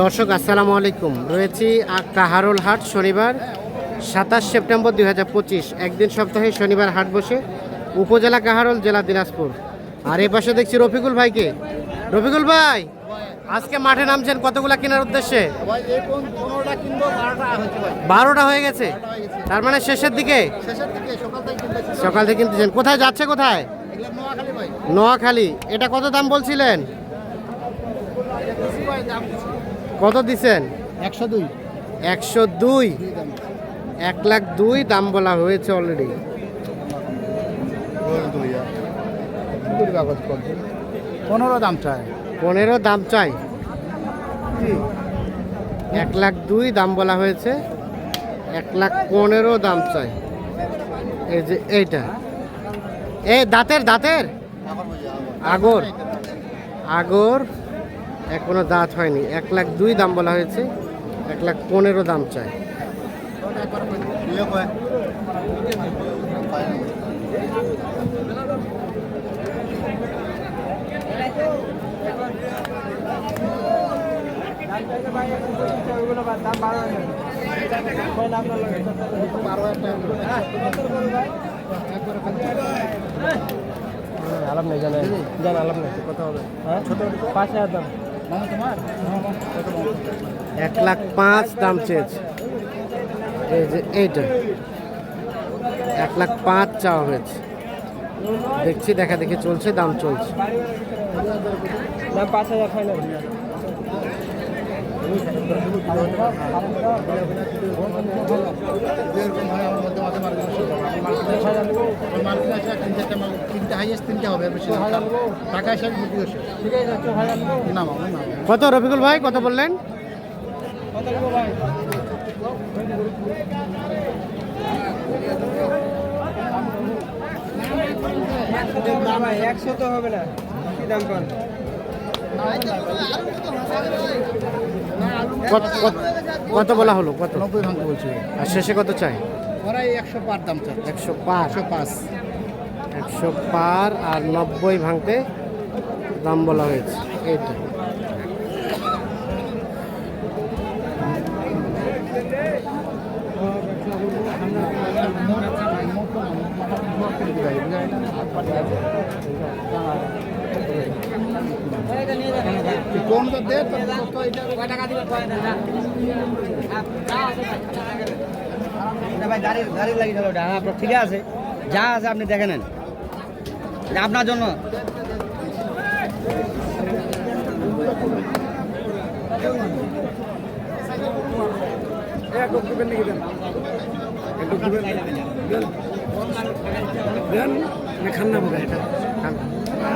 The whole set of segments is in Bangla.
দর্শক আসসালামু আলাইকুম। রয়েছি কাহারোল হাট শনিবার সাতাশ সেপ্টেম্বর দুই হাজার পঁচিশ। একদিন সপ্তাহে শনিবার হাট বসে উপজেলা কাহারোল জেলা দিনাজপুর। আর এই পাশে দেখছি রফিকুল ভাইকে। রফিকুল ভাই আজকে মাঠে নামছেন কতগুলা কেনার উদ্দেশ্যে? বারোটা হয়ে গেছে? তার মানে শেষের দিকে? সকাল থেকে কিনতেছেন। কোথায় যাচ্ছে কোথায়? নোয়াখালী এটা কত দাম বলছিলেন? কত দিছেন? একশো দুই। একশো দুই। এক লাখ দুই দাম বলা হয়েছে অলরেডি পনেরো দাম চাই। পনেরো দাম চাই। এক লাখ দুই দাম বলা হয়েছে। এক লাখ পনেরো দাম চাই। এই যে এইটা। এই দাঁতের দাঁতের? আগর। আগর। এখনও দাঁত হয়নি। এক লাখ দুই দাম বলা হয়েছে এক লাখ পনেরো দাম চাই। আলাপ নেই জানেন। জান আলাপ নেই। কত হবে। পাঁচ হাজার দাম। এক লাখ পাঁচ দাম চেয়েছে। এই যে এইটা। এক লাখ পাঁচ চাওয়া হয়েছে। দেখছি, দেখা দেখি চলছে, দাম চলছে। দাম পাঁচ হাজার ফাইনাল এরকম হয় আমার মধ্যে মাঝে মার্কেট মার্কেট আসে তিন তিনটে হাইয়েস্ট তিনটে হবে আর বেশি না। টাকা এসে বিক্রি করছি। না কত রফিকুল ভাই কত বললেন? একশো তো হবে না কি দাম কর কত বলা হলো? কত? নব্বই ভাঙতে বলছি। আর শেষে কত চাই? ওরা এই একশো পার দাম চাই একশো পার? একশো পাঁচ। একশো পার আর নব্বই ভাঙতে দাম বলা হয়েছে। এইটা। তো এটা ভাই গাড়ি গাড়ি লাগিয়ে হ্যাঁ আপনার ঠিক আছে যা আছে আপনি দেখে নেন আপনার জন্য খান্না বোধ এটা খোদায়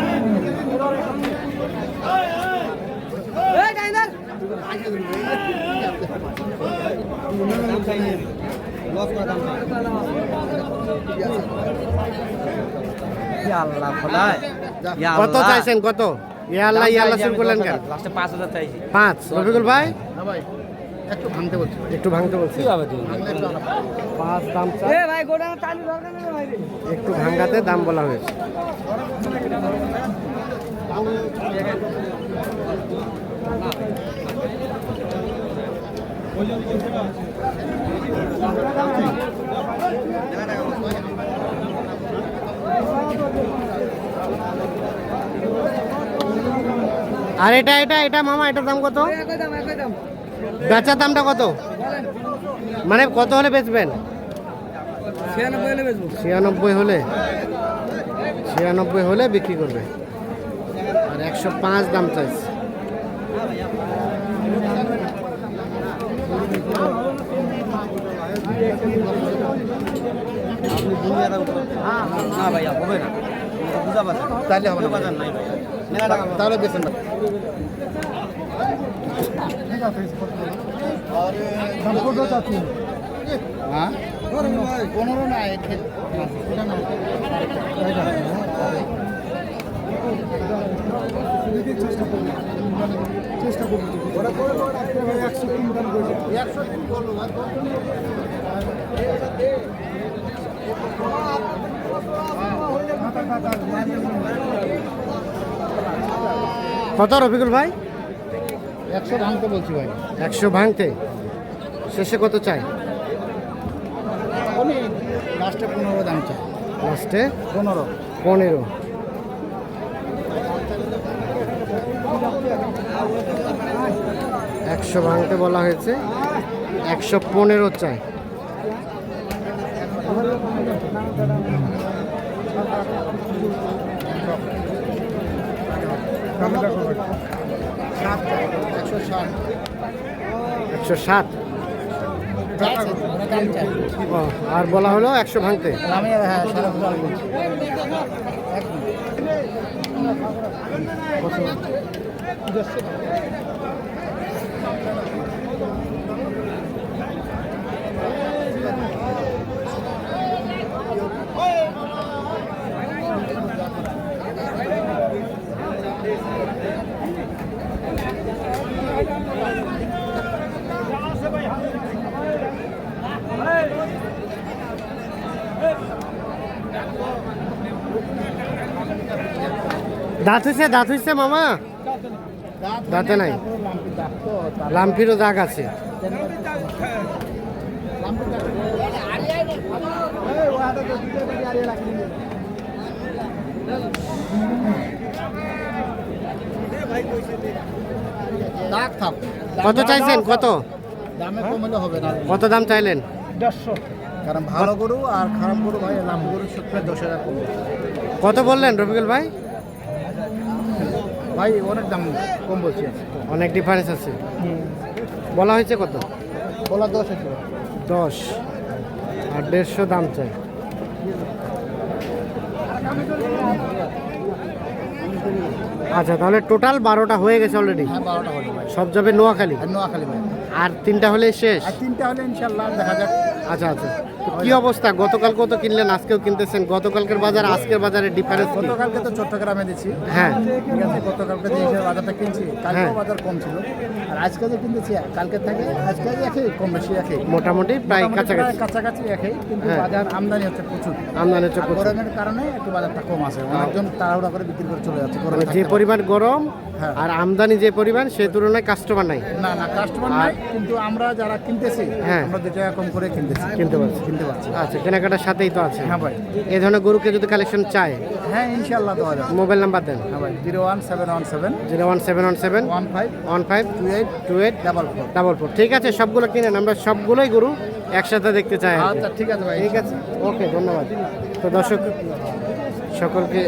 কত চাইছেন কত? ইয়া আল্লাহ ইয়া আল্লাহ শুরু করলেন কেন? পাঁচ হাজার চাইছি। পাঁচ। রফিকুল ভাই? একটু ভাঙতে বলছি। একটু ভাঙতে বলছি। পাঁচ দাম একটু ভাঙাতে দাম বলা হয়েছে। আর এটা এটা এটা মামা এটার দাম কত? বেচার দামটা কত? মানে কত হলে বেচবেন? ছিয়ানব্বই হলে? ছিয়ানব্বই হলে বিক্রি করবে। আর একশো পাঁচ দাম চাইছে। না হবে বাজার নাই তাহলে বেছেন না হ্যাঁ পনেরো না চেষ্টা করব একশো তিন দাম একশো তিন করব কত রফিকুল ভাই? একশো ভাঙতে বলছি ভাই। একশো ভাঙতে। শেষে কত চাই? লাস্টে পনেরো দাম চাই। লাস্টে? পনেরো। পনেরো। একশো ভাঙতে বলা হয়েছে। একশো পনেরো চাই। একশো ষাট। আর বলা হলো একশো ভাঙতে। আমি দাঁত হইছে দাঁত হইছে মামা? দাঁতে নাই। লাম্পিরও দাগ আছে। দাগ থাক। কত চাইছেন? কত? দামে কমলে হবে না। কত দাম চাইলেন? দেড়শো। কারণ ভালো গরু আর খারাপ গরু ভাই লাভ গরু সত্তর দশ হাজার কত বললেন রফিকুল ভাই? ভাই অনেক দাম কম বলছি অনেক ডিফারেন্স আছে। বলা হয়েছে কত? বলা দশ আছে দশ। আর দেড়শো দাম চাই। আচ্ছা তাহলে টোটাল বারোটা হয়ে গেছে অলরেডি হ্যাঁ সব যাবে নোয়াখালী? নোয়াখালী ভাই। আর তিনটা হলে শেষ? আর তিনটা হলে ইনশাল্লাহ দেখা যাক। আচ্ছা আচ্ছা। কি অবস্থা? গতকাল কত কিনলেন? আজকেও কিনতেছেন। গতকালকের বাজার আজকের বাজারে ডিফারেন্স কি? গতকালকে তো চট্টগ্রামে দিছি হ্যাঁ। ঠিক আছে গতকালকে যে বাজারটা কিনছি কালকেও হ্যাঁ। বাজার কম ছিল। আর আজকে যে কিনতেছি কালকে থেকে আজকে একই কম বেশি একই। মোটামুটি প্রায় কাছাকাছি। কাছাকাছি একই কিন্তু হ্যাঁ। বাজার আমদানি হচ্ছে প্রচুর। আমদানি হচ্ছে প্রচুর। গরমের কারণে একটু বাজারটা কম আছে। অনেকজন তাড়াহুড়া করে বিক্রি করে চলে যাচ্ছে মানে যে পরিমাণ গরম হ্যাঁ। আর আমদানি যে পরিমাণ সেই তুলনায় কাস্টমার নাই। না না কাস্টমার নাই কিন্তু আমরা যারা কিনতেছি হ্যাঁ। আমরা দু টাকা কম করে কিনতেছি। কিনতে পারছি। কিনতে পারছি। আচ্ছা কেনাকাটার সাথেই তো আছে। হ্যাঁ ভাই। এই ধরনের গরুকে যদি কালেকশন চায় হ্যাঁ ইনশাল্লাহ দেওয়া যাবে। মোবাইল নাম্বার দেন। হ্যাঁ ভাই zero one seven one seven zero one seven one seven one five one five two eight two eight double four double four ঠিক আছে সবগুলো কিনেন। আমরা সবগুলোই গরু একসাথে দেখতে চাই আচ্ছা ঠিক আছে ভাই। ঠিক আছে? ওকে ধন্যবাদ। তো দর্শক সকলকে